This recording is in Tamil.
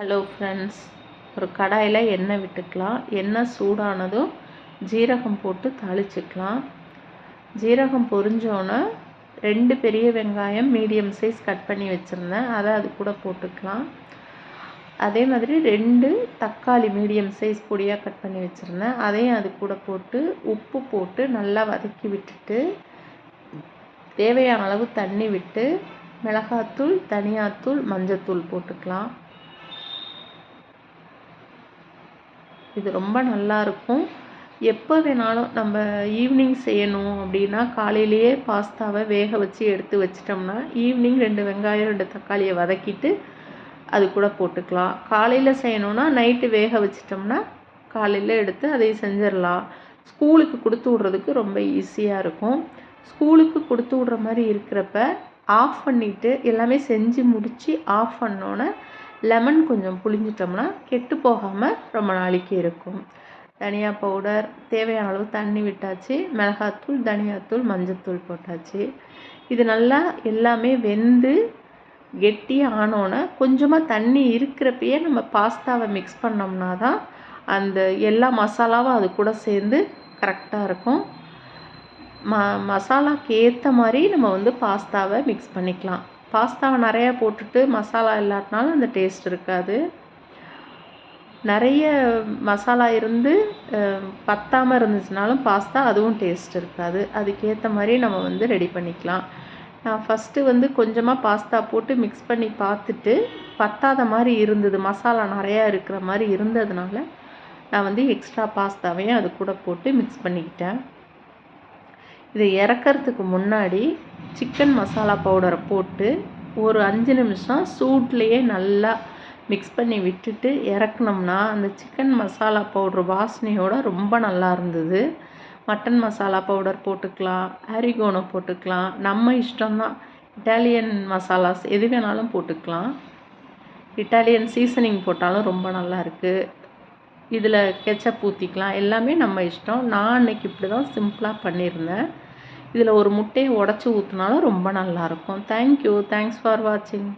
ஹலோ ஃப்ரெண்ட்ஸ் ஒரு கடாயில் எண்ணெய் விட்டுக்கலாம். எண்ணெய் சூடானதும் ஜீரகம் போட்டு தாளிச்சிக்கலாம். ஜீரகம் பொரிஞ்சோன்னே ரெண்டு பெரிய வெங்காயம் மீடியம் சைஸ் கட் பண்ணி வச்சுருந்தேன். அதை அது கூட போட்டுக்கலாம். அதே மாதிரி ரெண்டு தக்காளி மீடியம் சைஸ் பொடியாக கட் பண்ணி வச்சுருந்தேன். அதையும் அது கூட போட்டு உப்பு போட்டு நல்லா வதக்கி விட்டுட்டு தேவையான அளவு தண்ணி விட்டு மிளகாத்தூள் தனியாத்தூள் மஞ்சத்தூள் போட்டுக்கலாம். இது ரொம்ப நல்லாயிருக்கும் எப்போ வேணாலும் நம்ம ஈவினிங் செய்யணும் அப்படின்னா காலையிலேயே பாஸ்தாவை வேக வச்சு எடுத்து வச்சிட்டோம்னா ஈவினிங் ரெண்டு வெங்காயம் ரெண்டு தக்காளியை வதக்கிட்டு அது கூட போட்டுக்கலாம். காலையில் செய்யணுன்னா நைட்டு வேக வச்சிட்டோம்னா காலையில் எடுத்து அதை செஞ்சிடலாம். ஸ்கூலுக்கு கொடுத்து விட்றதுக்கு ரொம்ப ஈஸியாக இருக்கும். ஸ்கூலுக்கு கொடுத்து விட்ற மாதிரி இருக்கிறப்ப ஆஃப் பண்ணிவிட்டு எல்லாமே செஞ்சு முடித்து ஆஃப் பண்ணோன்னே லெமன் கொஞ்சம் புழிஞ்சிட்டோம்னா கெட்டு போகாமல் ரொம்ப நாளைக்கு இருக்கும். தனியா பவுடர் தேவையான அளவு தண்ணி விட்டாச்சு மிளகாத்தூள் தனியாத்தூள் மஞ்சத்தூள் போட்டாச்சு. இது நல்லா எல்லாமே வெந்து கெட்டி ஆனோன்னே கொஞ்சமாக தண்ணி இருக்கிறப்பயே நம்ம பாஸ்தாவை மிக்ஸ் பண்ணோம்னா தான் அந்த எல்லா மசாலாவும் அது கூட சேர்ந்து கரெக்டாக இருக்கும். ம மசாலாக்கு ஏற்ற மாதிரி நம்ம வந்து பாஸ்தாவை மிக்ஸ் பண்ணிக்கலாம். பாஸ்தாவை நிறையா போட்டுட்டு மசாலா இல்லாட்டினாலும் அந்த டேஸ்ட் இருக்காது. நிறைய மசாலா இருந்து பத்தாமல் இருந்துச்சுனாலும் பாஸ்தா அதுவும் டேஸ்ட் இருக்காது. அதுக்கேற்ற மாதிரி நம்ம வந்து ரெடி பண்ணிக்கலாம். நான் ஃபஸ்ட்டு வந்து கொஞ்சமாக பாஸ்தா போட்டு மிக்ஸ் பண்ணி பார்த்துட்டு பத்தாத மாதிரி இருந்தது. மசாலா நிறையா இருக்கிற மாதிரி இருந்ததுனால நான் வந்து எக்ஸ்ட்ரா பாஸ்தாவையும் அது கூட போட்டு மிக்ஸ் பண்ணிக்கிட்டேன். இதை இறக்கறதுக்கு முன்னாடி சிக்கன் மசாலா பவுடரை போட்டு ஒரு அஞ்சு நிமிஷம் சூட்லேயே நல்லா மிக்ஸ் பண்ணி விட்டுட்டு இறக்குனோம்னா அந்த சிக்கன் மசாலா பவுட்ரு வாசனையோடு ரொம்ப நல்லா இருந்தது. மட்டன் மசாலா பவுடர் போட்டுக்கலாம் ஹரிகோனோ போட்டுக்கலாம். நம்ம இஷ்டம்தான். இட்டாலியன் மசாலாஸ் எது வேணாலும் போட்டுக்கலாம். இட்டாலியன் சீசனிங் போட்டாலும் ரொம்ப நல்லா இருக்குது இதில் கெச்சப் ஊற்றிக்கலாம் எல்லாமே நம்ம இஷ்டம். நான் அன்றைக்கி இப்படி தான் சிம்பிளாக பண்ணியிருந்தேன். இதில் ஒரு முட்டையை உடச்சி ஊற்றினாலும் ரொம்ப நல்லாயிருக்கும் தேங்க்யூ தேங்க்ஸ் ஃபார் வாட்சிங்